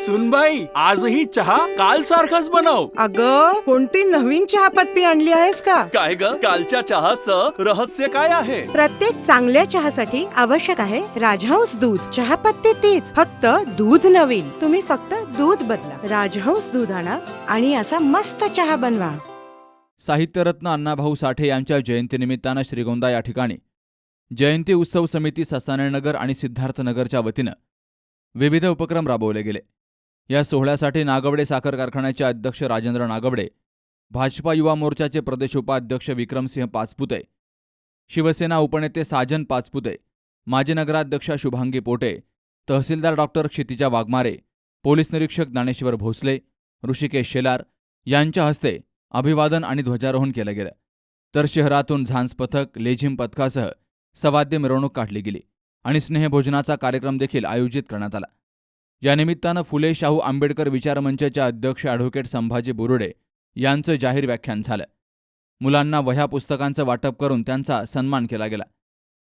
सुनबाई आजही चहा काल सारखाच बनव. अग कोणती नवीन चहापत्ती आणली आहेस का? काय ग? कालच्या चहाचं रहस्य काय आहे? प्रत्येक चांगल्या चहासाठी आवश्यक आहे राजहंस दूध. चहापत्ती तीच फक्त दूध नवीन. तुम्ही फक्त दूध बदला. राजहंस दूध आणा आणि असा मस्त चहा बनवा. साहित्यरत्न अण्णाभाऊ साठे यांच्या जयंतीनिमित्तानं श्रीगोंदा या ठिकाणी जयंती उत्सव समिती ससानेनगर आणि सिद्धार्थनगरच्या वतीनं विविध उपक्रम राबवले गेले. या सोहळ्यासाठी नागवडे साखर कारखान्याचे अध्यक्ष राजेंद्र नागवडे भाजपा युवा मोर्चाचे प्रदेश उपाध्यक्ष विक्रमसिंह पाचपुते शिवसेना उपनेते साजन पाचपुते माजी नगराध्यक्षा शुभांगी पोटे तहसीलदार डॉक्टर क्षितिजा वाघमारे पोलीस निरीक्षक ज्ञानेश्वर भोसले ऋषिकेश शेलार यांच्या हस्ते अभिवादन आणि ध्वजारोहण केलं गेलं. तर शहरातून झांज पथक लेझिम पथकासह सवाद्य मिरवणूक काढली गेली आणि स्नेहभोजनाचा कार्यक्रम देखील आयोजित करण्यात आला. या निमित्तानं फुले शाहू आंबेडकर विचारमंचाच्या अध्यक्ष ॲडव्होकेट संभाजी बुरुडे यांचं जाहीर व्याख्यान झालं. मुलांना वह्या पुस्तकांचं वाटप करून त्यांचा सन्मान केला गेला.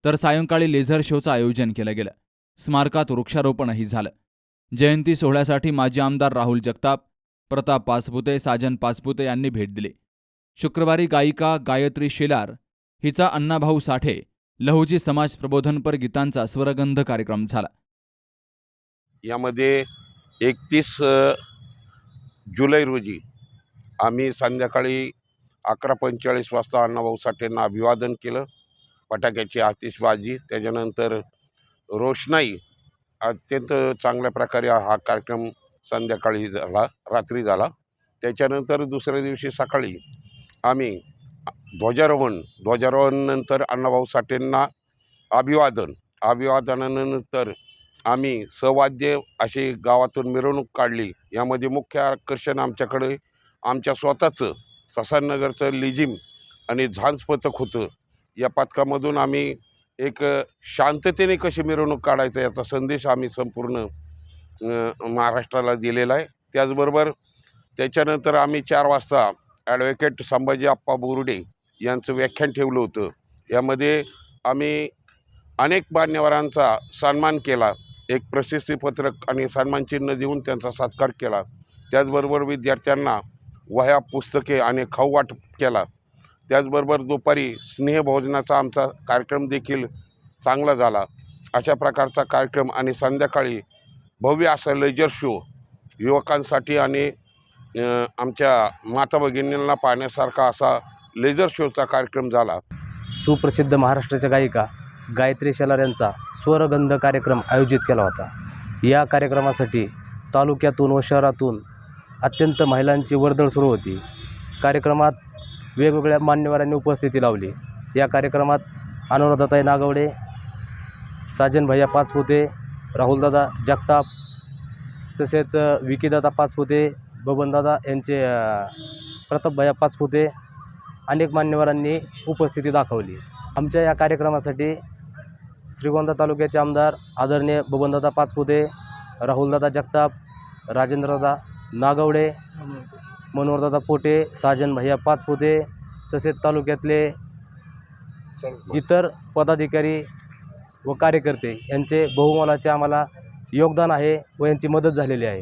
तर सायंकाळी लेझर शोचं आयोजन केलं गेलं. स्मारकात वृक्षारोपणही झालं. जयंती सोहळ्यासाठी माजी आमदार राहुल जगताप प्रताप पाचपुते साजन पाचपुते यांनी भेट दिली. शुक्रवारी गायिका गायत्री शेलार हिचा अण्णाभाऊ साठे लहुजी समाज प्रबोधनपर गीतांचा स्वरगंध कार्यक्रम झाला. यामध्ये एकतीस जुलै रोजी आम्ही संध्याकाळी अकरा पंचेचाळीस वाजता अण्णाभाऊ साठेंना अभिवादन केलं. फटाक्याची आतिषबाजी त्याच्यानंतर रोषणाई अत्यंत चांगल्या प्रकारे हा कार्यक्रम संध्याकाळी झाला रात्री झाला. त्याच्यानंतर दुसऱ्या दिवशी सकाळी आम्ही ध्वजारोहण ध्वजारोहणानंतर अण्णाभाऊ साठेंना अभिवादन अभिवादनानंतर आम्ही सवाद्य अशी गावातून मिरवणूक काढली. यामध्ये मुख्य आकर्षण आमच्याकडे आमच्या स्वतःचं ससाननगरचं लिजिम आणि झांज पथक होतं. या पथकामधून आम्ही एक शांततेने कशी मिरवणूक काढायचं याचा संदेश आम्ही संपूर्ण महाराष्ट्राला दिलेला आहे. त्याचबरोबर त्याच्यानंतर आम्ही चार वाजता ॲडव्होकेट संभाजी आप्पा बोर्डे यांचं व्याख्यान ठेवलं होतं. यामध्ये आम्ही अनेक मान्यवरांचा सन्मान केला. एक प्रशस्तीपत्रक आणि सन्मानचिन्ह देऊन त्यांचा सत्कार केला. त्याचबरोबर विद्यार्थ्यांना वह्या पुस्तके आणि खाऊ वाटप केला. त्याचबरोबर दुपारी स्नेहभोजनाचा आमचा कार्यक्रम देखील चांगला झाला. अशा प्रकारचा कार्यक्रम आणि संध्याकाळी भव्य असा लेजर शो युवकांसाठी आणि आमच्या माता भगिनींना पाहण्यासारखा असा लेझर शोचा कार्यक्रम झाला. सुप्रसिद्ध महाराष्ट्राच्या गायिका गायत्री शेलार यांचा स्वरगंध कार्यक्रम आयोजित केला होता. या कार्यक्रमासाठी तालुक्यातून व शहरातून अत्यंत महिलांची वर्दळ सुरू होती. कार्यक्रमात वेगवेगळ्या मान्यवरांनी उपस्थिती लावली. या कार्यक्रमात अनुराधाताई नागवडे साजन भैया पाचपुते राहुलदादा जगताप तसेच विकीदादा पाचपुते बबनदादा यांचे अ, प्रतापभैया पाचपुते अनेक मान्यवरांनी उपस्थिती दाखवली. आमच्या या कार्यक्रमासाठी श्रीगोंदा तालुक्याचे आमदार आदरणीय बबनदादा पाचपुते राहुलदादा जगताप राजेंद्रदादा नागवडे मनोहरदादा पोटे साजन भैया पाचपुते तसेच तालुक्यातले इतर पदाधिकारी व कार्यकर्ते यांचे बहुमोलाचे आम्हाला योगदान आहे व यांची मदत झालेली आहे.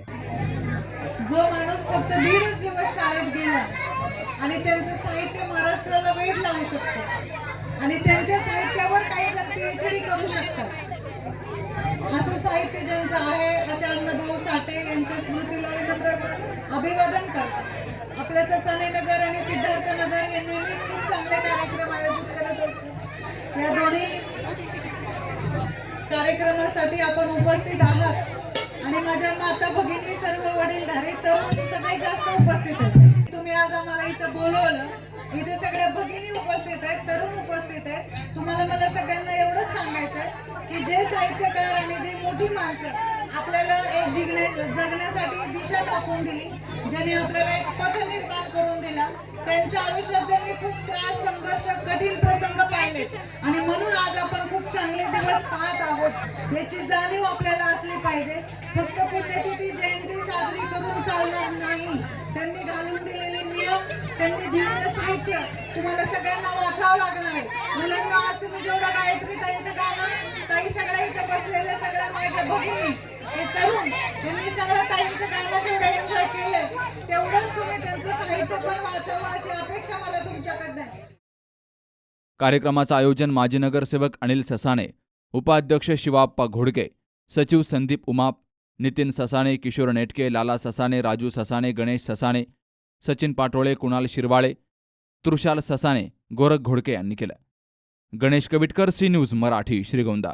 जो माणूस फक्त दीडच दिवस शाळेत गेला आणि त्यांचं साहित्य महाराष्ट्राला वेळ लावू शकतो. आणि त्यांच्या साहित्यावर काही जण पीएचडी करू शकतात. असं साहित्य ज्यांचं आहे अशा अण्णाभाऊ साठे यांच्या स्मृतीला विनम्र अभिवादन करतात. आपल्या ससाने नगर आणि सिद्धार्थ नगर हे नेहमीच खूप चांगले कार्यक्रम आयोजित करत असतात. या दोन्ही कार्यक्रमासाठी आपण उपस्थित आहात. आणि माझ्या माता भगिनी सर्व वडीलधारे तरुण सगळे जास्त उपस्थित आहेत तुम्ही आज आम्हाला इथं बोलवलं. इथे सगळ्या भगिनी उपस्थित आहेत. तर येत आहेत. तुम्हाला मला सगळ्यांना एवढंच सांगायचं आहे की जे साहित्यकार आणि जे मोठी माणसं आपल्याला एक जिगणे जगण्यासाठी दिशा दाखवून दिली. ज्यांनी आपल्याला एक पथ निर्माण करून दिला त्यांच्या आयुष्यात त्यांनी खूप त्रास संघर्ष कठीण प्रसंग पाहिले आणि म्हणून आज आपण खूप चांगले दिवस पाहत आहोत. याची जाणीव आपल्याला असली पाहिजे. फक्त पुण्यतिथी जयंती साजरी करून चालणार नाही. त्यांनी घालून दिलेले नियम त्यांनी दिलेलं साहित्य तुम्हाला सगळ्यांना वाचावं लागणार आहे. मुलांना आज तुम्ही जेवढं गायत्री ताईचं गाणं ताई सगळ्या इथं बसलेल्या सगळ्या माझ्या बघून हे तरुण यांनी सगळं ताईंचं गाणं जेवढं एन्जॉय केलंय तेवढंच तुम्ही त्यांचं साहित्य पण वाचावं अशी अपेक्षा मला तुमच्याकडनं आहे. कार्यक्रमाचं आयोजन माजी नगरसेवक अनिल ससाणे उपाध्यक्ष शिवाप्पा घोडके सचिव संदीप उमाप नितीन ससाणे किशोर नेटके लाला ससाणे राजू ससाणे गणेश ससाणे सचिन पाटोळे कुणाल शिरवाळे तृषाल ससाणे गोरख घोडके यांनी केलं. Ganesh Kavitkar C news Marathi Shrigonda.